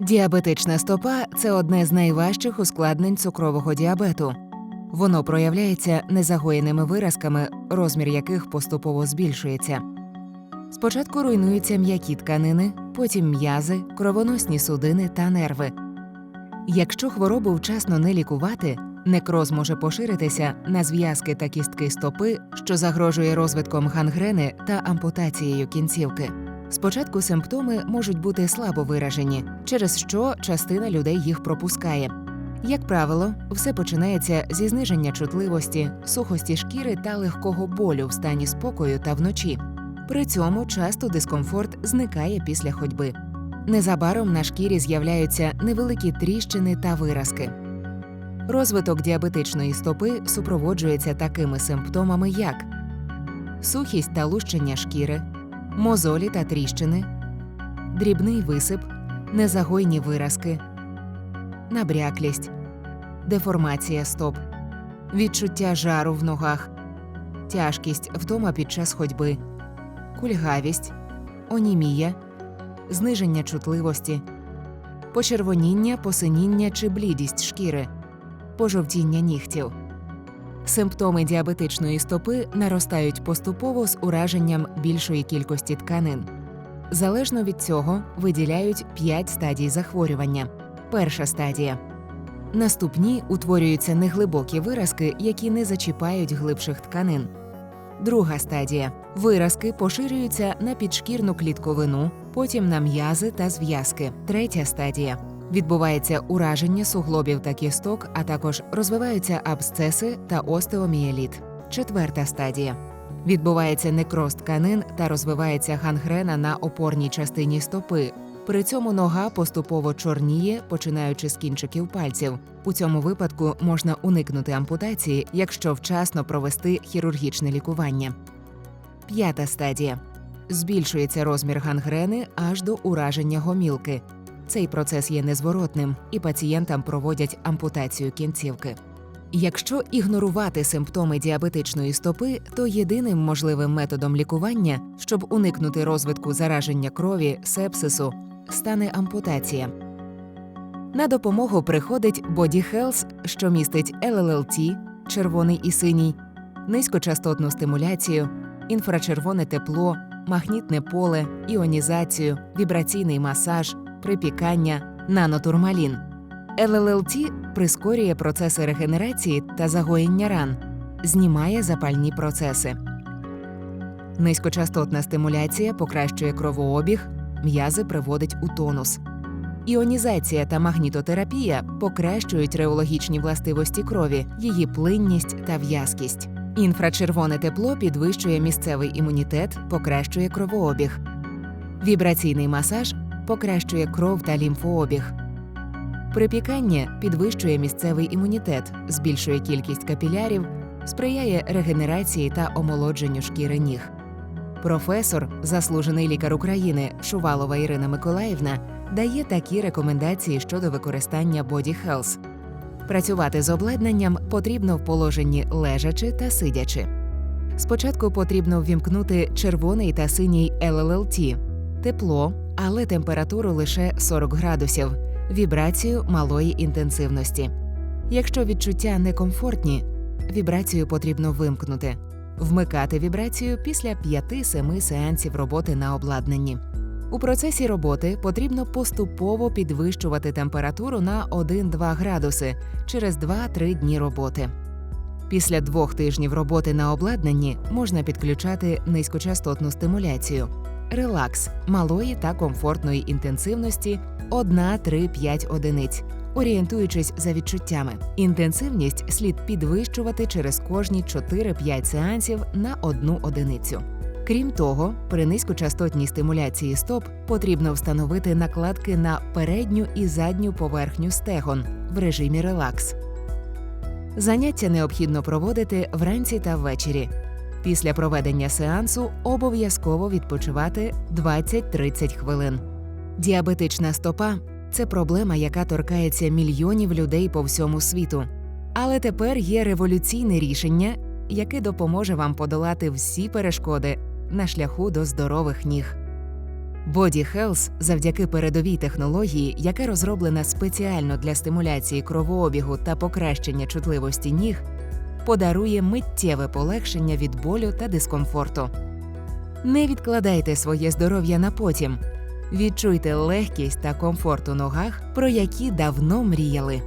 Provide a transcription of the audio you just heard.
Діабетична стопа це одне з найважчих ускладнень цукрового діабету. Воно проявляється незагоєними виразками, розмір яких поступово збільшується. Спочатку руйнуються м'які тканини, потім м'язи, кровоносні судини та нерви. Якщо хворобу вчасно не лікувати, некроз може поширитися на зв'язки та кістки стопи, що загрожує розвитком гангрени та ампутацією кінцівки. Спочатку симптоми можуть бути слабо виражені, через що частина людей їх пропускає. Як правило, все починається зі зниження чутливості, сухості шкіри та легкого болю в стані спокою та вночі. При цьому часто дискомфорт зникає після ходьби. Незабаром на шкірі з'являються невеликі тріщини та виразки. Розвиток діабетичної стопи супроводжується такими симптомами, як сухість та лущення шкіри, мозолі та тріщини, дрібний висип, незагойні виразки, набряклість, деформація стоп, відчуття жару в ногах, тяжкість вдома під час ходьби, кульгавість, онімія, зниження чутливості, почервоніння, посиніння чи блідість шкіри, пожовтіння нігтів. Симптоми діабетичної стопи наростають поступово з ураженням більшої кількості тканин. Залежно від цього виділяють 5 стадій захворювання. Перша стадія. Наступні утворюються неглибокі виразки, які не зачіпають глибших тканин. Друга стадія. Виразки поширюються на підшкірну клітковину, потім на м'язи та зв'язки. Третя стадія. Відбувається ураження суглобів та кісток, а також розвиваються абсцеси та остеомієліт. Четверта стадія. Відбувається некроз тканин та розвивається гангрена на опорній частині стопи. При цьому нога поступово чорніє, починаючи з кінчиків пальців. У цьому випадку можна уникнути ампутації, якщо вчасно провести хірургічне лікування. П'ята стадія. Збільшується розмір гангрени аж до ураження гомілки. Цей процес є незворотним, і пацієнтам проводять ампутацію кінцівки. Якщо ігнорувати симптоми діабетичної стопи, то єдиним можливим методом лікування, щоб уникнути розвитку зараження крові, сепсису, стане ампутація. На допомогу приходить Body Health, що містить LLLT, червоний і синій, низькочастотну стимуляцію, інфрачервоне тепло, магнітне поле, іонізацію, вібраційний масаж, припікання, нанотурмалін. LLLT прискорює процеси регенерації та загоєння ран, знімає запальні процеси. Низькочастотна стимуляція покращує кровообіг, м'язи приводить у тонус. Іонізація та магнітотерапія покращують реологічні властивості крові, її плинність та в'язкість. Інфрачервоне тепло підвищує місцевий імунітет, покращує кровообіг. Вібраційний масаж покращує кров та лімфообіг. Припікання підвищує місцевий імунітет, збільшує кількість капілярів, сприяє регенерації та омолодженню шкіри ніг. Професор, заслужений лікар України Шувалова Ірина Миколаївна, дає такі рекомендації щодо використання Body Health. Працювати з обладнанням потрібно в положенні лежачи та сидячи. Спочатку потрібно ввімкнути червоний та синій LLLT, тепло, але температуру лише 40 градусів, вібрацію малої інтенсивності. Якщо відчуття некомфортні, вібрацію потрібно вимкнути, вмикати вібрацію після 5-7 сеансів роботи на обладнанні. У процесі роботи потрібно поступово підвищувати температуру на 1-2 градуси через 2-3 дні роботи. Після двох тижнів роботи на обладнанні можна підключати низькочастотну стимуляцію, релакс малої та комфортної інтенсивності 1-3-5 одиниць, орієнтуючись за відчуттями. Інтенсивність слід підвищувати через кожні 4-5 сеансів на одну одиницю. Крім того, при низькочастотній стимуляції стоп потрібно встановити накладки на передню і задню поверхню стегон в режимі релакс. Заняття необхідно проводити вранці та ввечері. Після проведення сеансу обов'язково відпочивати 20-30 хвилин. Діабетична стопа це проблема, яка торкається мільйонів людей по всьому світу. Але тепер є революційне рішення, яке допоможе вам подолати всі перешкоди на шляху до здорових ніг. Body Health завдяки передовій технології, яка розроблена спеціально для стимуляції кровообігу та покращення чутливості ніг, подарує миттєве полегшення від болю та дискомфорту. Не відкладайте своє здоров'я на потім. Відчуйте легкість та комфорт у ногах, про які давно мріяли.